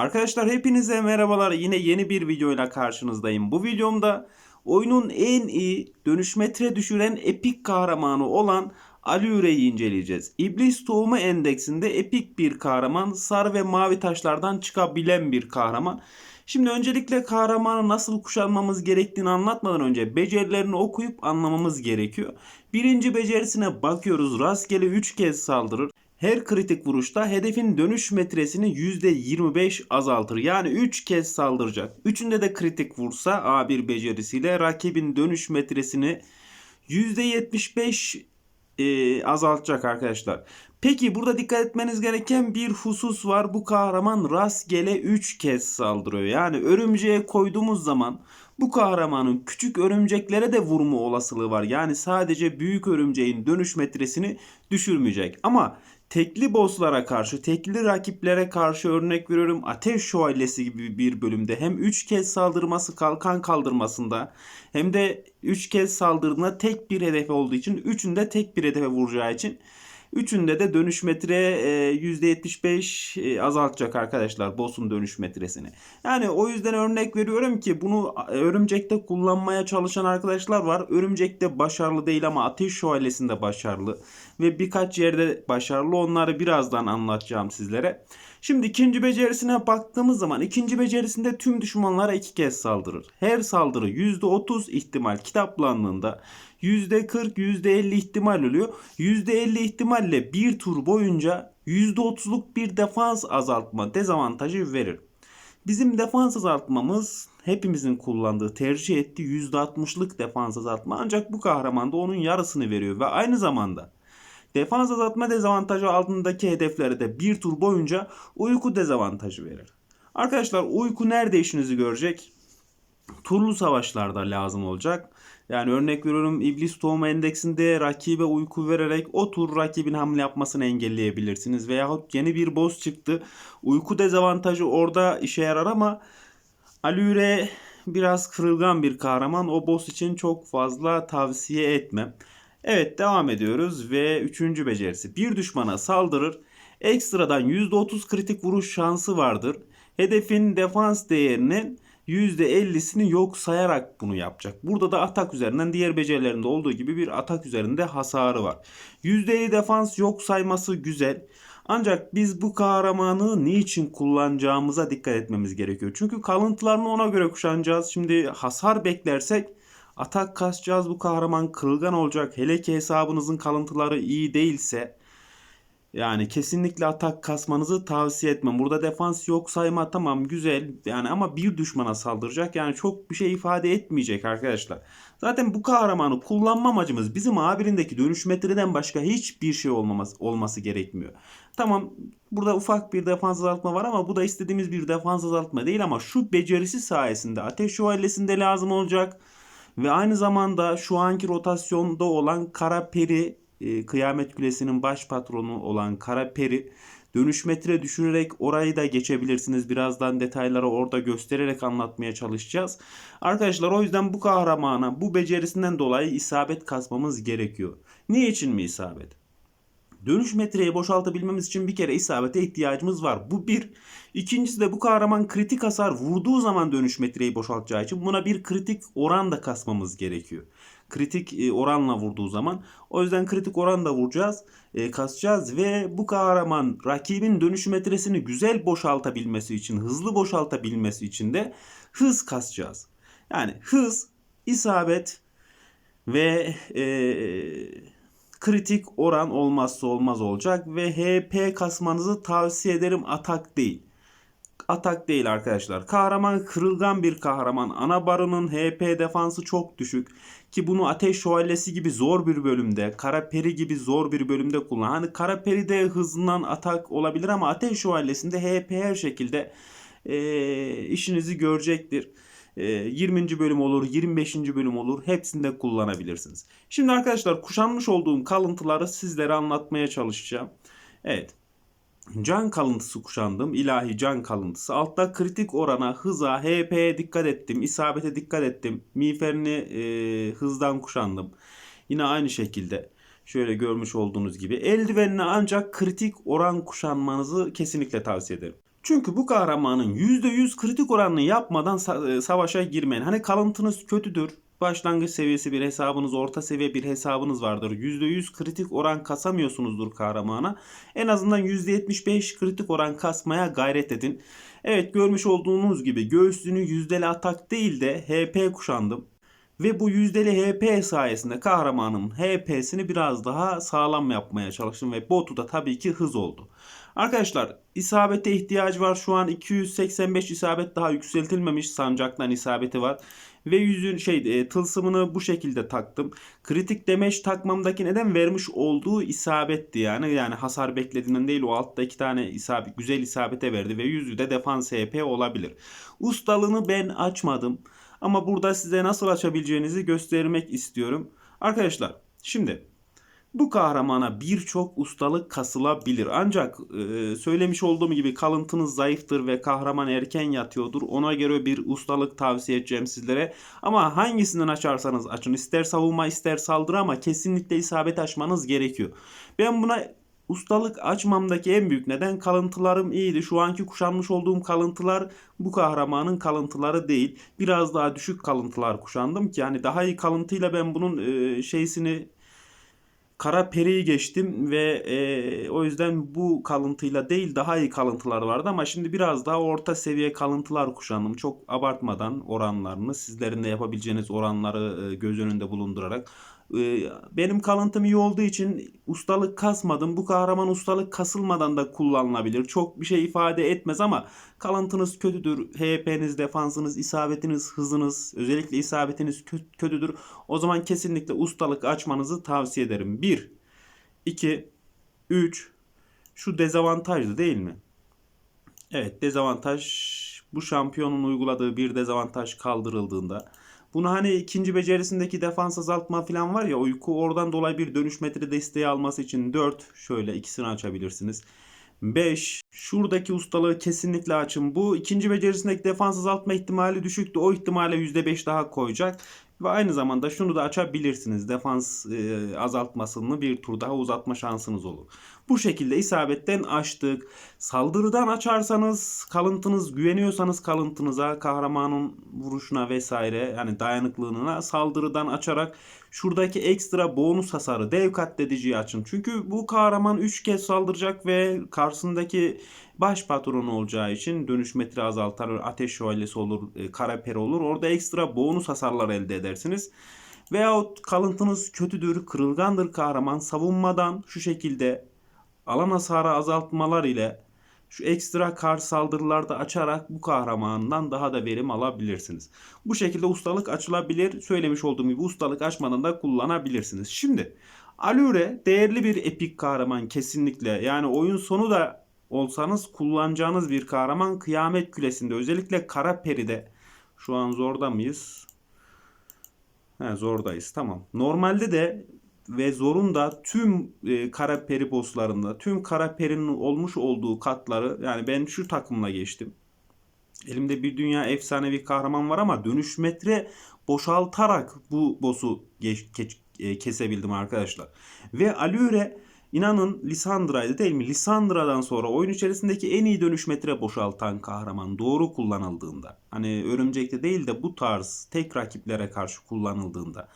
Arkadaşlar hepinize merhabalar. Yine yeni bir videoyla karşınızdayım. Bu videomda oyunun en iyi dönüşmetre düşüren epik kahramanı olan Alüre'yi inceleyeceğiz. İblis Tohumu Endeksinde epik bir kahraman, sarı ve mavi taşlardan çıkabilen bir kahraman. Şimdi öncelikle kahramanı nasıl kuşanmamız gerektiğini anlatmadan önce becerilerini okuyup anlamamız gerekiyor. Birinci becerisine bakıyoruz. Rastgele 3 kez saldırır. Her kritik vuruşta hedefin dönüş metresini %25 azaltır. Yani 3 kez saldıracak. Üçünde de kritik vursa A1 becerisiyle rakibin dönüş metresini %75 e, azaltacak arkadaşlar. Peki burada dikkat etmeniz gereken bir husus var. Bu kahraman rastgele 3 kez saldırıyor. Yani örümceğe koyduğumuz zaman bu kahramanın küçük örümceklere de vurma olasılığı var. Yani sadece büyük örümceğin dönüş metresini düşürmeyecek. Ama tekli bosslara karşı, tekli rakiplere karşı örnek veriyorum Ateş Şövalyesi gibi bir bölümde hem 3 kez saldırması kalkan kaldırmasında hem de 3 kez saldırdığında tek bir hedef olduğu için üçünde tek bir hedefe vuracağı için Üçünde de dönüş metre e, %75 e, azaltacak arkadaşlar boss'un dönüş metresini. Yani o yüzden örnek veriyorum ki bunu e, örümcekte kullanmaya çalışan arkadaşlar var. Örümcekte başarılı değil ama ateş şövalyesinde başarılı. Ve birkaç yerde başarılı onları birazdan anlatacağım sizlere. Şimdi ikinci becerisine baktığımız zaman ikinci becerisinde tüm düşmanlara iki kez saldırır. Her saldırı %30 ihtimal kitaplandığında %40 %50 ihtimal oluyor. %50 ihtimalle bir tur boyunca %30'luk bir defans azaltma dezavantajı verir. Bizim defans azaltmamız hepimizin kullandığı, tercih ettiği %60'lık defans azaltma ancak bu kahraman da onun yarısını veriyor ve aynı zamanda defans azaltma dezavantajı altındaki hedeflere de bir tur boyunca uyku dezavantajı verir. Arkadaşlar uyku nerede işinizi görecek? Turlu savaşlarda lazım olacak. Yani örnek veriyorum iblis tohumu endeksinde rakibe uyku vererek o tur rakibin hamle yapmasını engelleyebilirsiniz. Veyahut yeni bir boss çıktı. Uyku dezavantajı orada işe yarar ama Alüre biraz kırılgan bir kahraman. O boss için çok fazla tavsiye etmem. Evet devam ediyoruz ve üçüncü becerisi. Bir düşmana saldırır. Ekstradan %30 kritik vuruş şansı vardır. Hedefin defans değerinin %50'sini yok sayarak bunu yapacak. Burada da atak üzerinden diğer becerilerinde olduğu gibi bir atak üzerinde hasarı var. %50 defans yok sayması güzel. Ancak biz bu kahramanı niçin kullanacağımıza dikkat etmemiz gerekiyor. Çünkü kalıntılarını ona göre kuşanacağız. Şimdi hasar beklersek atak kasacağız. Bu kahraman kırılgan olacak. Hele ki hesabınızın kalıntıları iyi değilse yani kesinlikle atak kasmanızı tavsiye etmem. Burada defans yok sayma tamam güzel yani ama bir düşmana saldıracak yani çok bir şey ifade etmeyecek arkadaşlar. Zaten bu kahramanı kullanma amacımız bizim A1'indeki dönüş metreden başka hiçbir şey olmaması, olması gerekmiyor. Tamam burada ufak bir defans azaltma var ama bu da istediğimiz bir defans azaltma değil ama şu becerisi sayesinde ateş şövalyesinde lazım olacak. Ve aynı zamanda şu anki rotasyonda olan Kara Peri e, Kıyamet Kulesi'nin baş patronu olan Kara Peri dönüş metre düşürerek orayı da geçebilirsiniz. Birazdan detayları orada göstererek anlatmaya çalışacağız. Arkadaşlar o yüzden bu kahramana bu becerisinden dolayı isabet kasmamız gerekiyor. Niçin mi isabet? Dönüş metreyi boşaltabilmemiz için bir kere isabete ihtiyacımız var. Bu bir. İkincisi de bu kahraman kritik hasar vurduğu zaman dönüş metreyi boşaltacağı için buna bir kritik oran da kasmamız gerekiyor. Kritik e, oranla vurduğu zaman. O yüzden kritik oran da vuracağız, e, kasacağız ve bu kahraman rakibin dönüş metresini güzel boşaltabilmesi için, hızlı boşaltabilmesi için de hız kasacağız. Yani hız, isabet ve eee kritik oran olmazsa olmaz olacak ve HP kasmanızı tavsiye ederim atak değil. Atak değil arkadaşlar. Kahraman kırılgan bir kahraman. Ana barının HP defansı çok düşük. Ki bunu Ateş Şövalyesi gibi zor bir bölümde, Kara Peri gibi zor bir bölümde kullan. Hani Kara Peri'de hızından atak olabilir ama Ateş Şövalyesi'nde HP her şekilde e, işinizi görecektir. 20. Ee, bölüm olur, 25. bölüm olur. Hepsinde kullanabilirsiniz. Şimdi arkadaşlar kuşanmış olduğum kalıntıları sizlere anlatmaya çalışacağım. Evet. Can kalıntısı kuşandım. ilahi can kalıntısı. Altta kritik orana, hıza, HP'ye dikkat ettim. isabete dikkat ettim. Miğferini e, hızdan kuşandım. Yine aynı şekilde şöyle görmüş olduğunuz gibi eldivenine ancak kritik oran kuşanmanızı kesinlikle tavsiye ederim. Çünkü bu kahramanın %100 kritik oranını yapmadan e, savaşa girmeyin. Hani kalıntınız kötüdür. Başlangıç seviyesi bir hesabınız, orta seviye bir hesabınız vardır. %100 kritik oran kasamıyorsunuzdur kahramana. En azından %75 kritik oran kasmaya gayret edin. Evet görmüş olduğunuz gibi göğsünü yüzdeli atak değil de HP kuşandım. Ve bu yüzdeli HP sayesinde kahramanın HP'sini biraz daha sağlam yapmaya çalıştım ve botu da tabii ki hız oldu. Arkadaşlar isabete ihtiyacı var. Şu an 285 isabet daha yükseltilmemiş sancaktan isabeti var. Ve yüzün şey e, tılsımını bu şekilde taktım. Kritik demeç takmamdaki neden vermiş olduğu isabetti yani. Yani hasar beklediğinden değil o altta iki tane isabet, güzel isabete verdi ve yüzü de defans HP olabilir. Ustalığını ben açmadım. Ama burada size nasıl açabileceğinizi göstermek istiyorum. Arkadaşlar şimdi bu kahramana birçok ustalık kasılabilir. Ancak e, söylemiş olduğum gibi kalıntınız zayıftır ve kahraman erken yatıyordur. Ona göre bir ustalık tavsiye edeceğim sizlere. Ama hangisinden açarsanız açın. ister savunma ister saldırı ama kesinlikle isabet açmanız gerekiyor. Ben buna ustalık açmamdaki en büyük neden kalıntılarım iyiydi. Şu anki kuşanmış olduğum kalıntılar bu kahramanın kalıntıları değil. Biraz daha düşük kalıntılar kuşandım ki hani daha iyi kalıntıyla ben bunun e, şeysini Kara Peri'yi geçtim ve e, o yüzden bu kalıntıyla değil daha iyi kalıntılar vardı ama şimdi biraz daha orta seviye kalıntılar kuşandım. Çok abartmadan oranlarını sizlerin de yapabileceğiniz oranları e, göz önünde bulundurarak. E, benim kalıntım iyi olduğu için ustalık kasmadım. Bu kahraman ustalık kasılmadan da kullanılabilir. Çok bir şey ifade etmez ama kalıntınız kötüdür. HP'niz, defansınız, isabetiniz, hızınız, özellikle isabetiniz kö- kötüdür. O zaman kesinlikle ustalık açmanızı tavsiye ederim. 1, 2, 3. Şu dezavantajlı değil mi? Evet dezavantaj bu şampiyonun uyguladığı bir dezavantaj kaldırıldığında bunu hani ikinci becerisindeki defans azaltma falan var ya uyku oradan dolayı bir dönüş metre desteği alması için 4 şöyle ikisini açabilirsiniz. 5 şuradaki ustalığı kesinlikle açın. Bu ikinci becerisindeki defans azaltma ihtimali düşüktü. O ihtimale %5 daha koyacak. Ve aynı zamanda şunu da açabilirsiniz. Defans e, azaltmasını bir tur daha uzatma şansınız olur. Bu şekilde isabetten açtık. Saldırıdan açarsanız kalıntınız güveniyorsanız kalıntınıza kahramanın vuruşuna vesaire yani dayanıklılığına saldırıdan açarak şuradaki ekstra bonus hasarı dev katlediciyi açın. Çünkü bu kahraman 3 kez saldıracak ve karşısındaki baş patronu olacağı için dönüş metre azaltar, ateş şövalyesi olur, e, kara peri olur. Orada ekstra bonus hasarlar elde edersiniz. Veyahut kalıntınız kötüdür, kırılgandır kahraman savunmadan şu şekilde alan hasarı azaltmalar ile şu ekstra kar saldırılarda açarak bu kahramandan daha da verim alabilirsiniz. Bu şekilde ustalık açılabilir. Söylemiş olduğum gibi ustalık açmadan da kullanabilirsiniz. Şimdi Alure değerli bir epik kahraman kesinlikle. Yani oyun sonu da olsanız kullanacağınız bir kahraman kıyamet külesinde. Özellikle Kara Peri'de. Şu an zorda mıyız? He, zordayız. Tamam. Normalde de ve zorunda tüm e, kara peri bosslarında tüm kara perinin olmuş olduğu katları yani ben şu takımla geçtim. Elimde bir dünya efsanevi kahraman var ama dönüş metre boşaltarak bu boss'u geç, geç, e, kesebildim arkadaşlar. Ve Alure inanın Lisandra'ydı değil mi? Lisandra'dan sonra oyun içerisindeki en iyi dönüş metre boşaltan kahraman doğru kullanıldığında. Hani örümcekte değil de bu tarz tek rakiplere karşı kullanıldığında.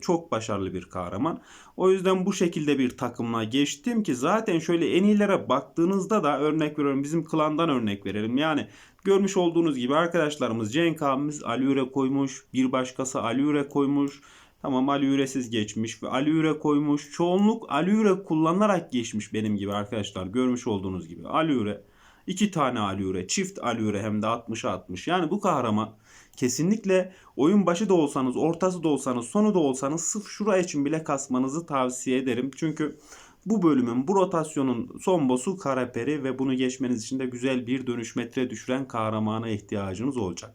Çok başarılı bir kahraman. O yüzden bu şekilde bir takımla geçtim ki zaten şöyle en iyilere baktığınızda da örnek veriyorum bizim klandan örnek verelim. Yani görmüş olduğunuz gibi arkadaşlarımız Cenk abimiz Alüre koymuş. Bir başkası Alüre koymuş. Tamam Alüre'siz geçmiş ve Alüre koymuş. Çoğunluk Alüre kullanarak geçmiş benim gibi arkadaşlar. Görmüş olduğunuz gibi. Alüre. İki tane Alüre. Çift Alüre hem de 60'a 60. Yani bu kahraman kesinlikle oyun başı da olsanız, ortası da olsanız, sonu da olsanız sırf şura için bile kasmanızı tavsiye ederim. Çünkü bu bölümün, bu rotasyonun son boss'u Karaperi ve bunu geçmeniz için de güzel bir dönüş metre düşüren kahramana ihtiyacınız olacak.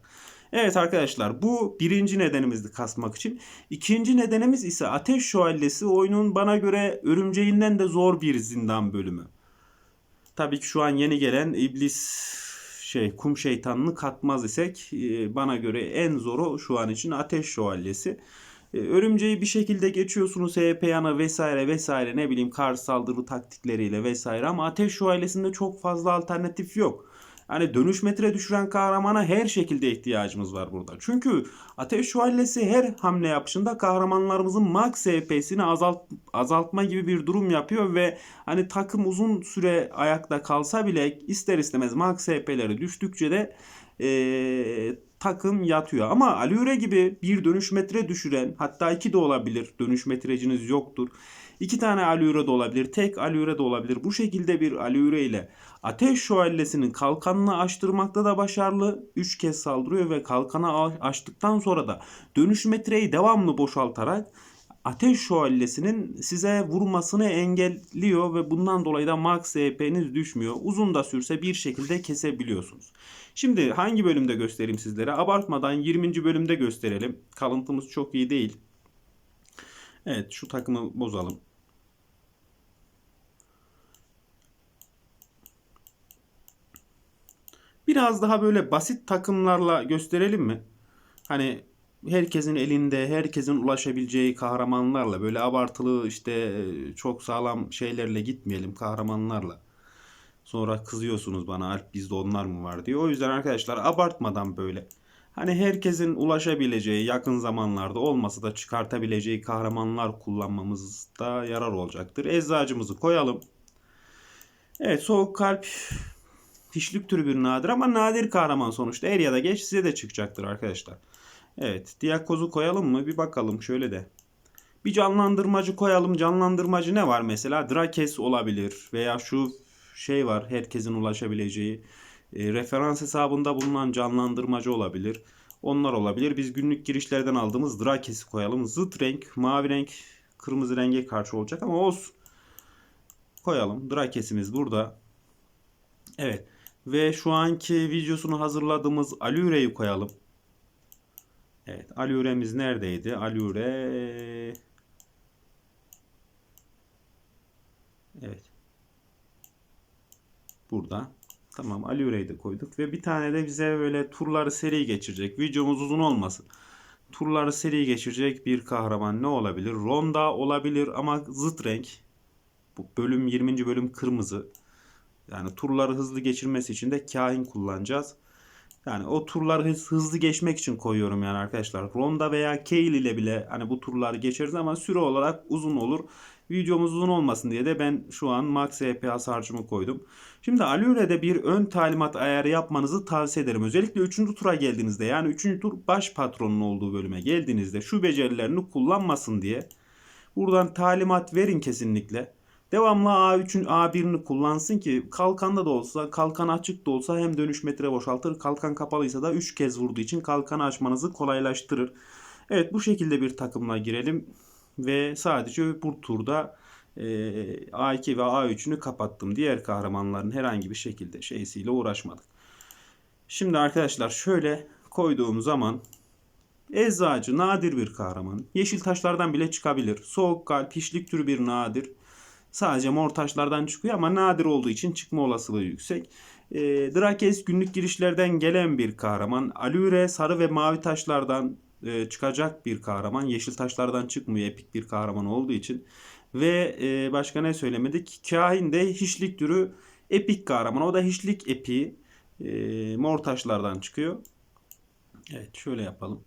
Evet arkadaşlar bu birinci nedenimizdi kasmak için. İkinci nedenimiz ise Ateş Şövalyesi oyunun bana göre örümceğinden de zor bir zindan bölümü. Tabii ki şu an yeni gelen iblis şey kum şeytanını katmaz isek e, bana göre en zoru şu an için Ateş Şövalyesi. E, örümceği bir şekilde geçiyorsunuz HP yana vesaire vesaire ne bileyim kar saldırı taktikleriyle vesaire ama ateş şövalyesinde çok fazla alternatif yok. Yani dönüş metre düşüren kahramana her şekilde ihtiyacımız var burada. Çünkü Ateş Şövalyesi her hamle yapışında kahramanlarımızın max HP'sini azalt, azaltma gibi bir durum yapıyor ve hani takım uzun süre ayakta kalsa bile ister istemez max HP'leri düştükçe de eee, takım yatıyor. Ama Alüre gibi bir dönüş metre düşüren hatta iki de olabilir dönüş metreciniz yoktur. İki tane alüre de olabilir, tek alüre de olabilir. Bu şekilde bir alüre ile ateş şövalyesinin kalkanını açtırmakta da başarılı. 3 kez saldırıyor ve kalkanı a- açtıktan sonra da dönüş metreyi devamlı boşaltarak ateş şövalyesinin size vurmasını engelliyor ve bundan dolayı da max HP'niz düşmüyor. Uzun da sürse bir şekilde kesebiliyorsunuz. Şimdi hangi bölümde göstereyim sizlere? Abartmadan 20. bölümde gösterelim. Kalıntımız çok iyi değil. Evet şu takımı bozalım. Biraz daha böyle basit takımlarla gösterelim mi? Hani herkesin elinde, herkesin ulaşabileceği kahramanlarla böyle abartılı işte çok sağlam şeylerle gitmeyelim kahramanlarla. Sonra kızıyorsunuz bana Alp bizde onlar mı var diye. O yüzden arkadaşlar abartmadan böyle hani herkesin ulaşabileceği yakın zamanlarda olmasa da çıkartabileceği kahramanlar kullanmamızda yarar olacaktır. Eczacımızı koyalım. Evet soğuk kalp hiçlik türü bir nadir ama nadir kahraman sonuçta. Er ya da geç size de çıkacaktır arkadaşlar. Evet Diyakoz'u koyalım mı? Bir bakalım şöyle de. Bir canlandırmacı koyalım. Canlandırmacı ne var mesela? Drakes olabilir veya şu şey var herkesin ulaşabileceği. E, referans hesabında bulunan canlandırmacı olabilir. Onlar olabilir. Biz günlük girişlerden aldığımız Drakes'i koyalım. Zıt renk, mavi renk, kırmızı renge karşı olacak ama olsun. Koyalım. Drakes'imiz burada. Evet. Ve şu anki videosunu hazırladığımız Alüre'yi koyalım. Evet. Alüre'miz neredeydi? Alüre... Evet. Burada. Tamam Alüre'yi de koyduk. Ve bir tane de bize böyle turları seri geçirecek. Videomuz uzun olmasın. Turları seri geçirecek bir kahraman ne olabilir? Ronda olabilir ama zıt renk. Bu bölüm 20. bölüm kırmızı. Yani turları hızlı geçirmesi için de kahin kullanacağız. Yani o turları hız- hızlı geçmek için koyuyorum yani arkadaşlar. Ronda veya Kayle ile bile hani bu turları geçeriz ama süre olarak uzun olur. Videomuz uzun olmasın diye de ben şu an max HP hasarcımı koydum. Şimdi Alüre'de bir ön talimat ayarı yapmanızı tavsiye ederim. Özellikle 3. tura geldiğinizde yani 3. tur baş patronun olduğu bölüme geldiğinizde şu becerilerini kullanmasın diye buradan talimat verin kesinlikle. Devamlı A3'ün A1'ini kullansın ki kalkanda da olsa, kalkan açık da olsa hem dönüş metre boşaltır. Kalkan kapalıysa da 3 kez vurduğu için kalkanı açmanızı kolaylaştırır. Evet bu şekilde bir takımla girelim ve sadece bu turda e, A2 ve A3'ünü kapattım. Diğer kahramanların herhangi bir şekilde şeysiyle uğraşmadık. Şimdi arkadaşlar şöyle koyduğum zaman Eczacı nadir bir kahraman. Yeşil taşlardan bile çıkabilir. Soğuk kalp, hiçlik türü bir nadir. Sadece mor taşlardan çıkıyor ama nadir olduğu için çıkma olasılığı yüksek. E, Drakes günlük girişlerden gelen bir kahraman. Alüre sarı ve mavi taşlardan e, çıkacak bir kahraman. Yeşil taşlardan çıkmıyor epik bir kahraman olduğu için. Ve e, başka ne söylemedik? Kahin de hiçlik türü epik kahraman. O da hiçlik epiği. E, mor taşlardan çıkıyor. Evet şöyle yapalım.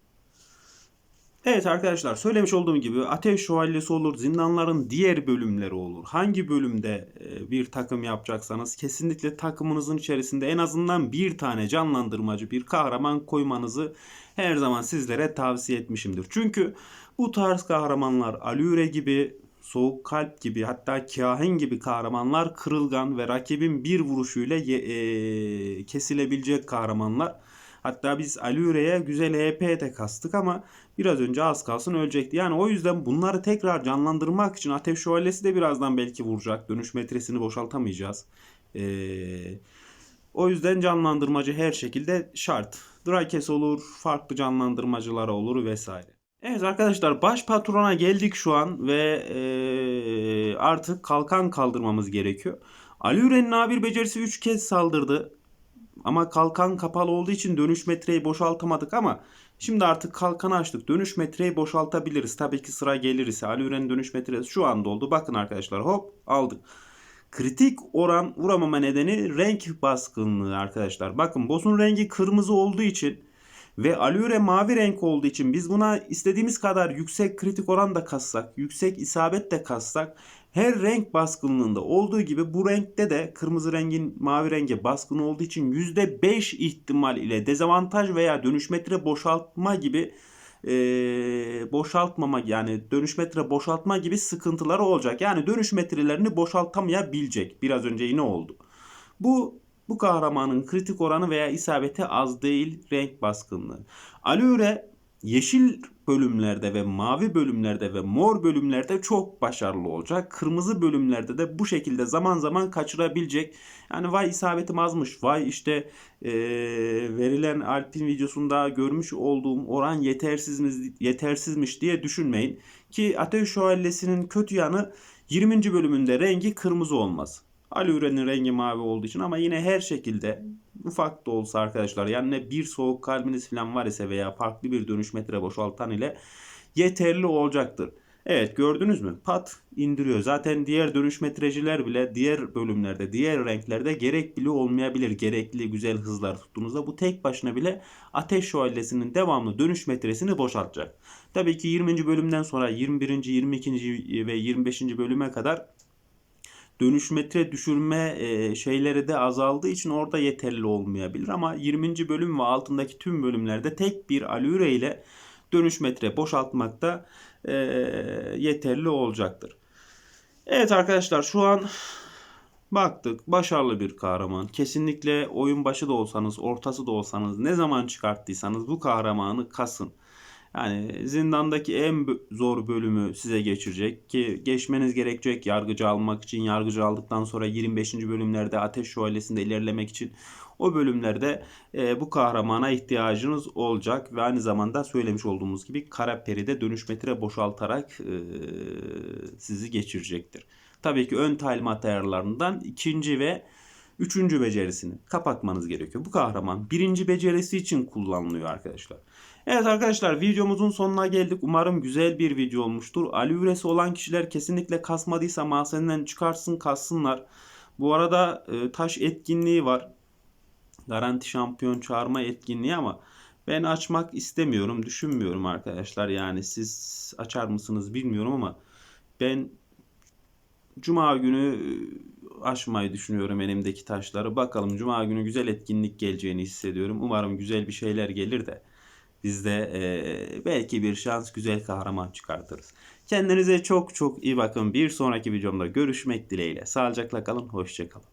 Evet arkadaşlar söylemiş olduğum gibi Ateş Şövalyesi olur, zindanların diğer bölümleri olur. Hangi bölümde e, bir takım yapacaksanız kesinlikle takımınızın içerisinde en azından bir tane canlandırmacı, bir kahraman koymanızı her zaman sizlere tavsiye etmişimdir. Çünkü bu tarz kahramanlar Alüre gibi, Soğuk Kalp gibi hatta Kahin gibi kahramanlar kırılgan ve rakibin bir vuruşuyla e, kesilebilecek kahramanlar. Hatta biz Alüre'ye güzel HP de kastık ama biraz önce az kalsın ölecekti. Yani o yüzden bunları tekrar canlandırmak için Ateş Şövalyesi de birazdan belki vuracak. Dönüş metresini boşaltamayacağız. Ee, o yüzden canlandırmacı her şekilde şart. Drakes olur, farklı canlandırmacılar olur vesaire. Evet arkadaşlar baş patrona geldik şu an ve ee, artık kalkan kaldırmamız gerekiyor. Alüre'nin A1 becerisi 3 kez saldırdı. Ama kalkan kapalı olduğu için dönüş metreyi boşaltamadık ama şimdi artık kalkanı açtık. Dönüş metreyi boşaltabiliriz. Tabii ki sıra gelirse. Ali Üren'in dönüş metresi şu anda oldu. Bakın arkadaşlar hop aldık. Kritik oran vuramama nedeni renk baskınlığı arkadaşlar. Bakın boss'un rengi kırmızı olduğu için ve alüre mavi renk olduğu için biz buna istediğimiz kadar yüksek kritik oran da kassak, yüksek isabet de kassak her renk baskınlığında olduğu gibi bu renkte de kırmızı rengin mavi renge baskın olduğu için %5 ihtimal ile dezavantaj veya dönüşmetre boşaltma gibi e, boşaltmama yani dönüşmetre boşaltma gibi sıkıntıları olacak. Yani dönüşmetrelerini boşaltamayabilecek. Biraz önce yine oldu. Bu bu kahramanın kritik oranı veya isabeti az değil renk baskınlığı. Alüre yeşil bölümlerde ve mavi bölümlerde ve mor bölümlerde çok başarılı olacak. Kırmızı bölümlerde de bu şekilde zaman zaman kaçırabilecek. Yani vay isabetim azmış, vay işte e, verilen Alp'in videosunda görmüş olduğum oran yetersizmiş, yetersizmiş diye düşünmeyin. Ki Ateş Şövalyesi'nin kötü yanı 20. bölümünde rengi kırmızı olmaz. Ali Üren'in rengi mavi olduğu için ama yine her şekilde ufak da olsa arkadaşlar yani ne bir soğuk kalbiniz falan var ise veya farklı bir dönüş metre boşaltan ile yeterli olacaktır. Evet gördünüz mü? Pat indiriyor. Zaten diğer dönüş metreciler bile diğer bölümlerde, diğer renklerde gerek bile olmayabilir. Gerekli güzel hızlar tuttuğunuzda bu tek başına bile ateş şövalyesinin devamlı dönüş metresini boşaltacak. Tabii ki 20. bölümden sonra 21. 22. ve 25. bölüme kadar dönüşmetre düşürme e, şeyleri de azaldığı için orada yeterli olmayabilir. Ama 20. bölüm ve altındaki tüm bölümlerde tek bir alüre ile dönüşmetre boşaltmakta e, yeterli olacaktır. Evet arkadaşlar şu an baktık başarılı bir kahraman. Kesinlikle oyun başı da olsanız ortası da olsanız ne zaman çıkarttıysanız bu kahramanı kasın. Yani zindandaki en zor bölümü size geçirecek ki geçmeniz gerekecek yargıcı almak için. Yargıcı aldıktan sonra 25. bölümlerde Ateş Şövalyesi'nde ilerlemek için o bölümlerde e, bu kahramana ihtiyacınız olacak ve aynı zamanda söylemiş olduğumuz gibi kara peride dönüşmetre boşaltarak e, sizi geçirecektir. Tabii ki ön talimat ayarlarından ikinci ve üçüncü becerisini kapatmanız gerekiyor. Bu kahraman birinci becerisi için kullanılıyor arkadaşlar. Evet arkadaşlar videomuzun sonuna geldik. Umarım güzel bir video olmuştur. Ali olan kişiler kesinlikle kasmadıysa mahzeninden çıkarsın kassınlar. Bu arada e, taş etkinliği var. Garanti şampiyon çağırma etkinliği ama ben açmak istemiyorum. Düşünmüyorum arkadaşlar. Yani siz açar mısınız bilmiyorum ama ben Cuma günü e, aşmayı düşünüyorum elimdeki taşları. Bakalım Cuma günü güzel etkinlik geleceğini hissediyorum. Umarım güzel bir şeyler gelir de biz de e, belki bir şans güzel kahraman çıkartırız. Kendinize çok çok iyi bakın. Bir sonraki videomda görüşmek dileğiyle. Sağlıcakla kalın. Hoşçakalın.